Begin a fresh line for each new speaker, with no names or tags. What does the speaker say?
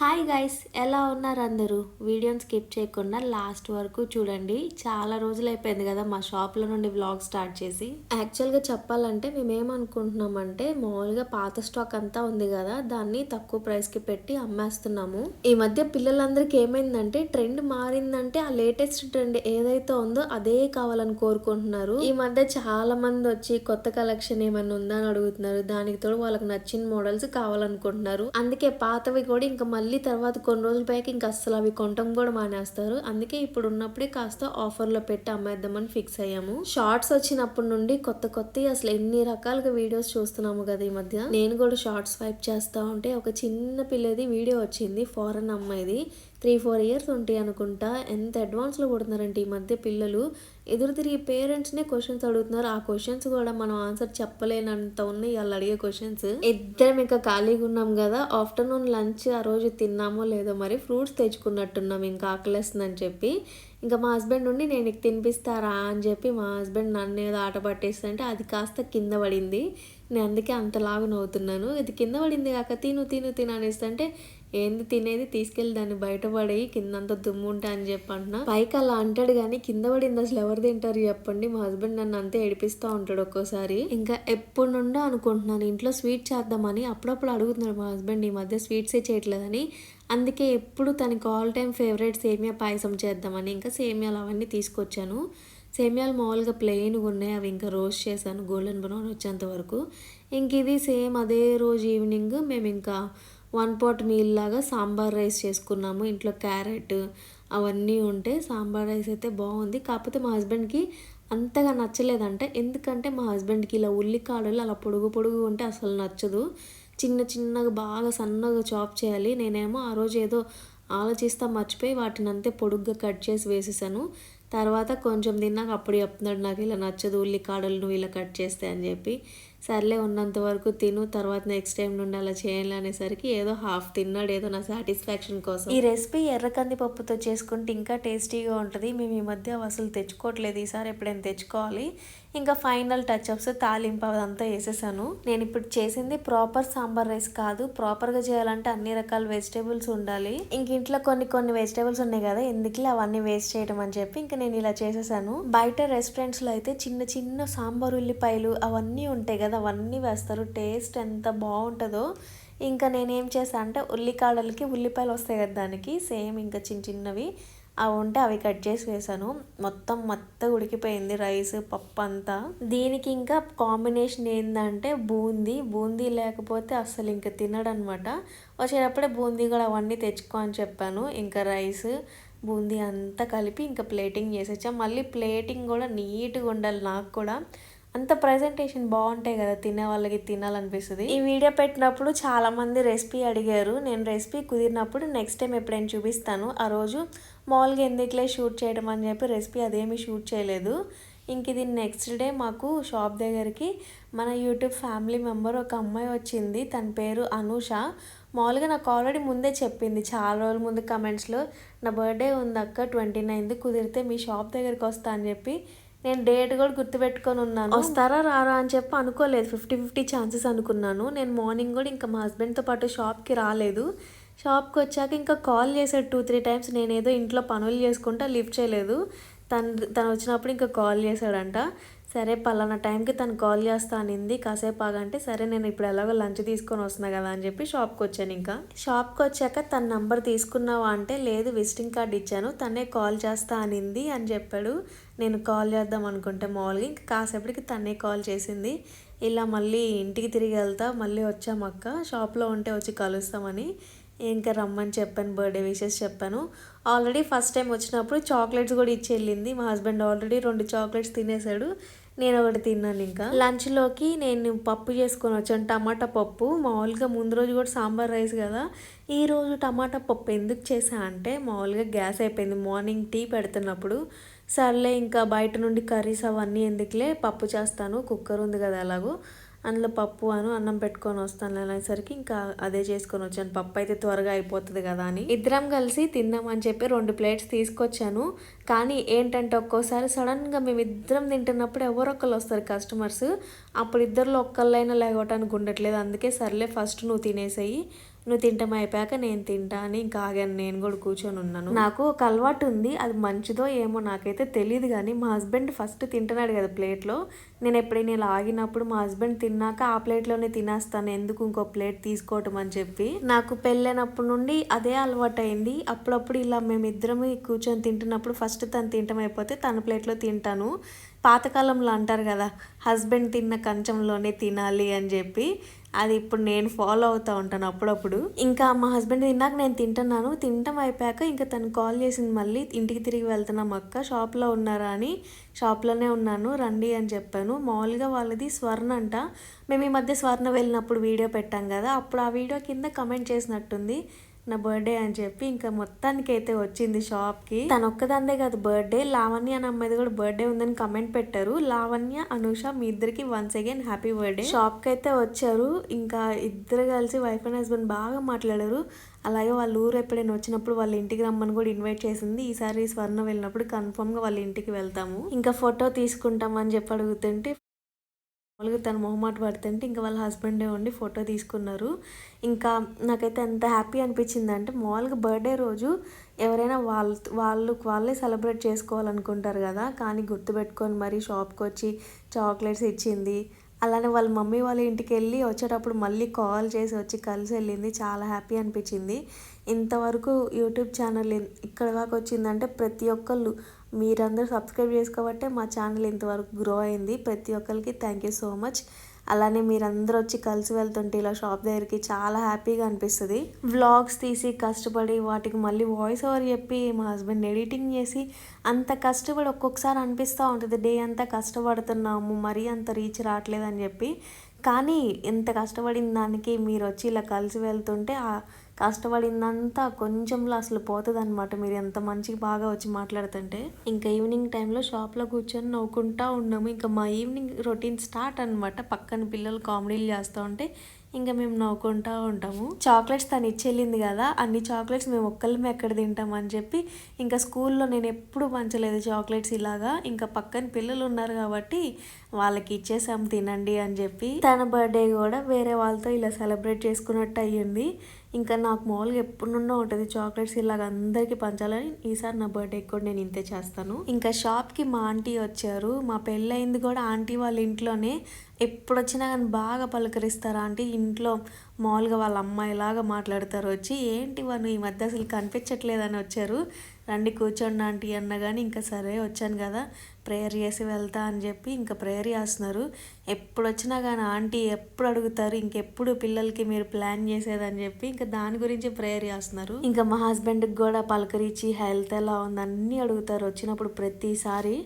Hi guys ఎలా ఉన్నారు అందరూ? వీడియోని స్కిప్ చేయకుండా లాస్ట్ వరకు చూడండి. చాలా రోజులు అయిపోయింది కదా మా షాప్లో నుండి వ్లాగ్ స్టార్ట్ చేసి. యాక్చువల్గా చెప్పాలంటే మేమేమనుకుంటున్నామంటే మామూలుగా పాత స్టాక్ అంతా ఉంది కదా దాన్ని తక్కువ ప్రైస్కి పెట్టి అమ్మేస్తున్నాము. ఈ మధ్య పిల్లలందరికీ ఏమైందంటే ట్రెండ్ మారిందంటే ఆ లేటెస్ట్ ట్రెండ్ ఏదైతే ఉందో అదే కావాలని కోరుకుంటున్నారు. ఈ మధ్య చాలా మంది వచ్చి కొత్త కలెక్షన్ ఏమైనా ఉందా అని అడుగుతున్నారు. దానికి తోడు వాళ్ళకి నచ్చిన మోడల్స్ కావాలనుకుంటున్నారు. అందుకే పాతవి కూడా ఇంకా మళ్ళీ మళ్ళీ తర్వాత కొన్ని రోజుల పైకి ఇంకా అస్సలు అవి కొనటం కూడా మానేస్తారు. అందుకే ఇప్పుడు ఉన్నప్పుడే కాస్త ఆఫర్లో పెట్టి అమ్మేద్దామని ఫిక్స్ అయ్యాము. షార్ట్స్ వచ్చినప్పటి నుండి కొత్త కొత్త అసలు ఎన్ని రకాలుగా వీడియోస్ చూస్తున్నాము కదా ఈ మధ్య. నేను కూడా షార్ట్స్ వైప్ చేస్తా ఉంటే ఒక చిన్న పిల్లది వీడియో వచ్చింది ఫారెన్ అమ్మాయిది. త్రీ ఫోర్ ఇయర్స్ ఉంటాయి అనుకుంటా. ఎంత అడ్వాన్స్లో కొడుతున్నారంటే ఈ మధ్య పిల్లలు. ఎదురు తిరిగి పేరెంట్స్నే క్వశ్చన్స్ అడుగుతున్నారు. ఆ క్వశ్చన్స్ కూడా మనం ఆన్సర్ చెప్పలేనంత ఉన్నాయి. వాళ్ళు అడిగే క్వశ్చన్స్. ఇద్దరం ఇంకా ఖాళీగా ఉన్నాం కదా. ఆఫ్టర్నూన్ లంచ్ ఆ రోజు తిన్నామో లేదో మరి ఫ్రూట్స్ తెచ్చుకున్నట్టున్నాం ఇంకా ఆకలేస్తుందని చెప్పి. ఇంకా మా హస్బెండ్ ఉండి నేను నీకు తినిపిస్తారా అని చెప్పి మా హస్బెండ్ నన్ను ఏదో ఆట పట్టేస్తుంటే అది కాస్త కింద పడింది. నేను అందుకే అంతలాగా నవ్వుతున్నాను. ఇది కింద పడింది కాక తిను తిను తిను అనేస్తుంటే ఏంది తినేది? తీసుకెళ్ళి దాన్ని బయటపడి కిందంతా దుమ్ము ఉంటా అని చెప్పి అంటున్నా. పైకి అలా అంటాడు కానీ కింద పడింది అసలు ఎవరు తింటారు చెప్పండి. మా హస్బెండ్ నన్ను అంతే ఏడిపిస్తూ ఉంటాడు ఒక్కోసారి. ఇంకా ఎప్పుడు నుండో అనుకుంటున్నాను ఇంట్లో స్వీట్ చేద్దామని అప్పుడప్పుడు అడుగుతున్నాడు మా హస్బెండ్ ఈ మధ్య స్వీట్సే చేయట్లేదని. అందుకే ఎప్పుడు తనకి ఆల్ టైమ్ ఫేవరెట్ సేమియా పాయసం చేద్దామని ఇంకా సేమియాలు అవన్నీ తీసుకొచ్చాను. సేమియాలు మామూలుగా ప్లెయిన్గా ఉన్నాయి అవి ఇంకా రోస్ట్ చేశాను గోల్డెన్ బ్రౌన్ వచ్చేంత వరకు. ఇంక ఇది సేమ్ అదే రోజు ఈవినింగ్ మేము ఇంకా వన్ పాట్ మీల్ లాగా సాంబార్ రైస్ చేసుకున్నాము. ఇంట్లో క్యారెట్ అవన్నీ ఉంటే సాంబార్ రైస్ అయితే బాగుంది. కాకపోతే మా హస్బెండ్కి అంతగా నచ్చలేదంటే. ఎందుకంటే మా హస్బెండ్కి ఇలా ఉల్లికాడలు అలా పొడుగు పొడుగు ఉంటే అసలు నచ్చదు. చిన్న చిన్నగా బాగా సన్నగా చాప్ చేయాలి. నేనేమో ఆ రోజు ఏదో ఆలోచిస్తా మర్చిపోయి వాటిని అంతే పొడుగ్గా కట్ చేసి వేసేసాను. తర్వాత కొంచెం తిన్నాక అప్పుడు చెప్తున్నాడు నాకు ఇలా నచ్చదు ఉల్లికాడలు నువ్వు ఇలా కట్ చేస్తే అని చెప్పి. సర్లే ఉన్నంత వరకు తిను తర్వాత నెక్స్ట్ టైం నుండి అలా చేయాలి అనేసరికి ఏదో హాఫ్ తిన్నాడు ఏదో నా సాటిస్ఫాక్షన్ కోసం. ఈ రెసిపీ ఎర్రకంది పప్పుతో చేసుకుంటే ఇంకా టేస్టీగా ఉంటుంది. మేము ఈ మధ్య అసలు తెచ్చుకోవట్లేదు. ఈసారి ఎప్పుడైనా తెచ్చుకోవాలి. ఇంకా ఫైనల్ టచ్ అప్స్ తాలింపు అదంతా వేసేసాను. నేను ఇప్పుడు చేసింది ప్రాపర్ సాంబార్ రైస్ కాదు. ప్రాపర్గా చేయాలంటే అన్ని రకాల వెజిటేబుల్స్ ఉండాలి. ఇంక ఇంట్లో కొన్ని కొన్ని వెజిటేబుల్స్ ఉన్నాయి కదా ఎందుకులే అవన్నీ వేస్ట్ చేయడం అని చెప్పి ఇంకా నేను ఇలా చేసేసాను. బయట రెస్టారెంట్స్లో అయితే చిన్న చిన్న సాంబార్ ఉల్లిపాయలు అవన్నీ ఉంటాయి కదా అవన్నీ వేస్తారు. టేస్ట్ ఎంత బాగుంటుందో. ఇంకా నేనేం చేశాను అంటే ఉల్లికాడలకి ఉల్లిపాయలు వస్తాయి కదా దానికి సేమ్ ఇంకా చిన్న చిన్నవి. అవి ఉంటే అవి కట్ చేసి వేసాను మొత్తం మొత్తం ఉడికిపోయింది రైస్ పప్పు అంతా. దీనికి ఇంకా కాంబినేషన్ ఏంటంటే బూందీ. బూందీ లేకపోతే అస్సలు ఇంకా తినడనమాట. వచ్చేటప్పుడే బూందీ కూడా అవన్నీ తెచ్చుకో అని చెప్పాను. ఇంకా రైస్ బూందీ అంతా కలిపి ఇంకా ప్లేటింగ్ చేసేచ్చా. మళ్ళీ ప్లేటింగ్ కూడా నీట్గా ఉండాలి నాకు కూడా. అంత ప్రజెంటేషన్ బాగుంటాయి కదా తినే వాళ్ళకి తినాలనిపిస్తుంది. ఈ వీడియో పెట్టినప్పుడు చాలా మంది రెసిపీ అడిగారు. నేను రెసిపీ కుదిరినప్పుడు నెక్స్ట్ టైం ఎప్పుడైనా చూపిస్తాను. ఆ రోజు మామూలుగా ఎందుకులే షూట్ చేయడం అని చెప్పి రెసిపీ అదేమీ షూట్ చేయలేదు. ఇంక ఇది నెక్స్ట్ డే మాకు షాప్ దగ్గరికి మన యూట్యూబ్ ఫ్యామిలీ మెంబర్ ఒక అమ్మాయి వచ్చింది. తన పేరు అనూష. మామూలుగా నాకు ఆల్రెడీ ముందే చెప్పింది. చాలా రోజుల ముందు కమెంట్స్లో నా బర్త్డే ఉంది అక్క ట్వంటీ నైన్త్ కుదిరితే మీ షాప్ దగ్గరికి వస్తా అని చెప్పి నేను డేట్ కూడా గుర్తుపెట్టుకొని ఉన్నాను. వస్తారా రారా అని చెప్పి అనుకోలేదు. ఫిఫ్టీ ఫిఫ్టీ ఛాన్సెస్ అనుకున్నాను. నేను మార్నింగ్ కూడా ఇంకా మా హస్బెండ్తో పాటు షాప్కి రాలేదు. షాప్కి వచ్చాక ఇంకా కాల్ చేశాడు టూ త్రీ టైమ్స్ నేనేదో ఇంట్లో పనులు చేసుకుంటా లిఫ్ట్ చేయలేదు. తను తను వచ్చినప్పుడు ఇంకా కాల్ చేశాడంట. సరే పలానా టైంకి తను కాల్ చేస్తా అనింది. కాసేపు ఆగంటే సరే నేను ఇప్పుడు ఎలాగో లంచ్ తీసుకొని వస్తున్నా కదా అని చెప్పి షాప్కి వచ్చాను ఇంకా. షాప్కి వచ్చాక తన నంబర్ తీసుకున్నావా అంటే లేదు విజిటింగ్ కార్డ్ ఇచ్చాను తనే కాల్ చేస్తా అనింది అని చెప్పాడు. నేను కాల్ చేద్దాం అనుకుంటే మామూలుగా ఇంకా కాసేపటికి తనే కాల్ చేసింది. ఇలా మళ్ళీ ఇంటికి తిరిగి వెళ్తా మళ్ళీ వచ్చాం అక్క. షాప్లో ఉంటే వచ్చి కలుస్తామని ఇంకా రమ్మని చెప్పాను బర్త్డే విషెస్ చెప్పాను. ఆల్రెడీ ఫస్ట్ టైం వచ్చినప్పుడు చాక్లెట్స్ కూడా ఇచ్చి వెళ్ళింది. మా హస్బెండ్ ఆల్రెడీ రెండు చాక్లెట్స్ తినేసాడు నేను ఒకటి తిన్నాను ఇంకా. లంచ్లోకి నేను పప్పు చేసుకొని వచ్చాను. టమాటా పప్పు. మామూలుగా ముందు రోజు కూడా సాంబార్ రైస్ కదా. ఈ రోజు టమాటా పప్పు ఎందుకు చేసా అంటే మామూలుగా గ్యాస్ అయిపోయింది. మార్నింగ్ టీ పెడుతున్నప్పుడు సర్లే ఇంకా బయట నుండి కర్రీస్ అవన్నీ ఎందుకులే పప్పు చేస్తాను కుక్కర్ ఉంది కదా అలాగో. అందులో పప్పు అను అన్నం పెట్టుకొని వస్తాను అనేసరికి ఇంకా అదే చేసుకొని వచ్చాను. పప్పు అయితే త్వరగా అయిపోతుంది కదా అని. ఇద్దరం కలిసి తిందామని చెప్పి రెండు ప్లేట్స్ తీసుకొచ్చాను. కానీ ఏంటంటే ఒక్కోసారి సడన్గా మేము ఇద్దరం తింటున్నప్పుడు ఎవరొక్కరు వస్తారు కస్టమర్స్. అప్పుడు ఇద్దరిలో ఒక్కళ్ళైనా లేవటానికి ఉండట్లేదు. అందుకే సర్లే ఫస్ట్ నువ్వు తినేసేయి. నువ్వు తింటాం అయిపోయాక నేను తింటా అని ఇంకా ఆగాను. నేను కూడా కూర్చొని ఉన్నాను. నాకు ఒక అలవాటు ఉంది. అది మంచిదో ఏమో నాకైతే తెలియదు కానీ మా హస్బెండ్ ఫస్ట్ తింటున్నాడు కదా ప్లేట్లో. నేను ఎప్పుడైనా ఇలా ఆగినప్పుడు మా హస్బెండ్ తిన్నాక ఆ ప్లేట్లోనే తినేస్తాను. ఎందుకు ఇంకో ప్లేట్ తీసుకోవటం అని చెప్పి. నాకు పెళ్ళైనప్పటి నుండి అదే అలవాటు అయింది. అప్పుడప్పుడు ఇలా మేమిద్దరం కూర్చొని తింటున్నప్పుడు ఫస్ట్ తను తింటం అయిపోతే తన ప్లేట్లో తింటాను. పాతకాలంలో అంటారు కదా హస్బెండ్ తిన్న కంచంలోనే తినాలి అని చెప్పి. అది ఇప్పుడు నేను ఫాలో అవుతూ ఉంటాను అప్పుడప్పుడు. ఇంకా మా హస్బెండ్ తిన్నాక నేను తింటున్నాను. తింటం అయిపోయాక ఇంకా తను కాల్ చేసింది మళ్ళీ ఇంటికి తిరిగి వెళ్తున్నాం అక్క షాప్లో ఉన్నారా అని షాప్లోనే ఉన్నాను రండి అని చెప్పాను. మామూలుగా వాళ్ళది స్వర్ణ అంట. మేము ఈ మధ్య స్వర్ణ వెళ్ళినప్పుడు వీడియో పెట్టాం కదా అప్పుడు ఆ వీడియో కింద కమెంట్ చేసినట్టుంది. నా బర్త్డే అని చెప్పి ఇంకా మొత్తానికి అయితే వచ్చింది షాప్కి. తన ఒక్కదందే కాదు బర్త్డే లావణ్య అని అమ్మాయిది కూడా బర్త్డే ఉందని కమెంట్ పెట్టారు. లావణ్య అనుష మీ ఇద్దరికి వన్స్ అగైన్ హ్యాపీ బర్త్డే షాప్కి అయితే వచ్చారు. ఇంకా ఇద్దరు కలిసి వైఫ్ అండ్ హస్బెండ్ బాగా మాట్లాడారు. అలాగే వాళ్ళ ఊరు ఎప్పుడైనా వచ్చినప్పుడు వాళ్ళ ఇంటికి రమ్మని కూడా ఇన్వైట్ చేసింది. ఈసారి స్వర్ణ వెళ్ళినప్పుడు కన్ఫర్మ్గా వాళ్ళ ఇంటికి వెళ్తాము. ఇంకా ఫోటో తీసుకుంటామని చెప్పి అడుగుతుంటే మామూలుగా తను మొహమాట పడుతుంటే ఇంకా వాళ్ళ హస్బెండే ఉండి ఫోటో తీసుకున్నారు. ఇంకా నాకైతే ఎంత హ్యాపీ అనిపించింది అంటే మామూలుగా బర్త్డే రోజు ఎవరైనా వాళ్ళ వాళ్ళు వాళ్ళే సెలబ్రేట్ చేసుకోవాలనుకుంటారు కదా. కానీ గుర్తుపెట్టుకొని మరీ షాప్కి వచ్చి చాక్లెట్స్ ఇచ్చింది. అలానే వాళ్ళ మమ్మీ వాళ్ళ ఇంటికి వెళ్ళి వచ్చేటప్పుడు మళ్ళీ కాల్ చేసి వచ్చి కలిసి వెళ్ళింది. చాలా హ్యాపీ అనిపించింది. ఇంతవరకు యూట్యూబ్ ఛానల్ ఇక్కడ దాకా వచ్చిందంటే ప్రతి ఒక్కళ్ళు మీరందరూ సబ్స్క్రైబ్ చేసుకోబట్టే మా ఛానల్ ఇంతవరకు గ్రో అయింది. ప్రతి ఒక్కరికి థ్యాంక్ యూ సో మచ్ అలానే మీరందరూ వచ్చి కలిసి వెళ్తుంటే ఇలా షాప్ దగ్గరికి చాలా హ్యాపీగా అనిపిస్తుంది. వ్లాగ్స్ తీసి కష్టపడి వాటికి మళ్ళీ వాయిస్ ఓవర్ చెప్పి మా హస్బెండ్ ఎడిటింగ్ చేసి అంత కష్టపడి ఒక్కొక్కసారి అనిపిస్తూ ఉంటుంది. డే అంతా కష్టపడుతున్నాము మరీ అంత రీచ్ రావట్లేదు అని చెప్పి. కానీ ఎంత కష్టపడిన దానికి మీరు వచ్చి ఇలా కలిసి వెళ్తుంటే కష్టపడిందంతా కొంచెంలో అసలు పోతుంది అనమాట మీరు ఎంత మంచిగా బాగా వచ్చి మాట్లాడుతుంటే. ఇంకా ఈవినింగ్ టైంలో షాప్లో కూర్చొని నవ్వుకుంటా ఉన్నాము. ఇంకా మా ఈవినింగ్ రొటీన్ స్టార్ట్ అనమాట పక్కన పిల్లలు కామెడీలు చేస్తూ ఉంటే ఇంకా మేము నవ్వుకుంటూ ఉంటాము. చాక్లెట్స్ తను ఇచ్చెళ్ళింది కదా అన్ని చాక్లెట్స్ మేము ఒక్కళ్ళమే ఎక్కడ తింటాం అని చెప్పి ఇంకా స్కూల్లో నేను ఎప్పుడు పంచలేదు చాక్లెట్స్ ఇలాగా. ఇంకా పక్కన పిల్లలు ఉన్నారు కాబట్టి వాళ్ళకి ఇచ్చేసాం తినండి అని చెప్పి. తన బర్త్డే కూడా వేరే వాళ్ళతో ఇలా సెలబ్రేట్ చేసుకున్నట్టు అయ్యింది. ఇంకా నాకు మామూలుగా ఎప్పుడు నుండో ఉంటుంది చాక్లెట్స్ ఇలాగ అందరికీ పంచాలని ఈసారి నా బర్త్డే కూడా నేను ఇంతే చేస్తాను. ఇంకా షాప్కి మా ఆంటీ వచ్చారు. మా పెళ్ళయింది కూడా ఆంటీ వాళ్ళ ఇంట్లోనే. ఎప్పుడు వచ్చినా కానీ బాగా పలకరిస్తారా ఆంటీ ఇంట్లో మామూలుగా వాళ్ళ అమ్మాయిలాగా మాట్లాడతారు. వచ్చి ఏంటి వాళ్ళు ఈ మధ్య అసలు కనిపించట్లేదని వచ్చారు. రండి కూర్చోండి ఆంటీ అన్న కానీ ఇంకా సరే వచ్చాను కదా ప్రేయర్ చేసి వెళ్తా అని చెప్పి ఇంకా ప్రేయర్ చేస్తున్నారు. ఎప్పుడు వచ్చినా కానీ ఆంటీ ఎప్పుడు అడుగుతారు ఇంకెప్పుడు పిల్లలకి మీరు ప్లాన్ చేసేదని చెప్పి ఇంకా దాని గురించి ప్రేయర్ చేస్తున్నారు. ఇంకా మా హస్బెండ్కి కూడా పలకరించి హెల్త్ ఎలా ఉంది అన్నీ అడుగుతారు. వచ్చినప్పుడు ప్రతిసారి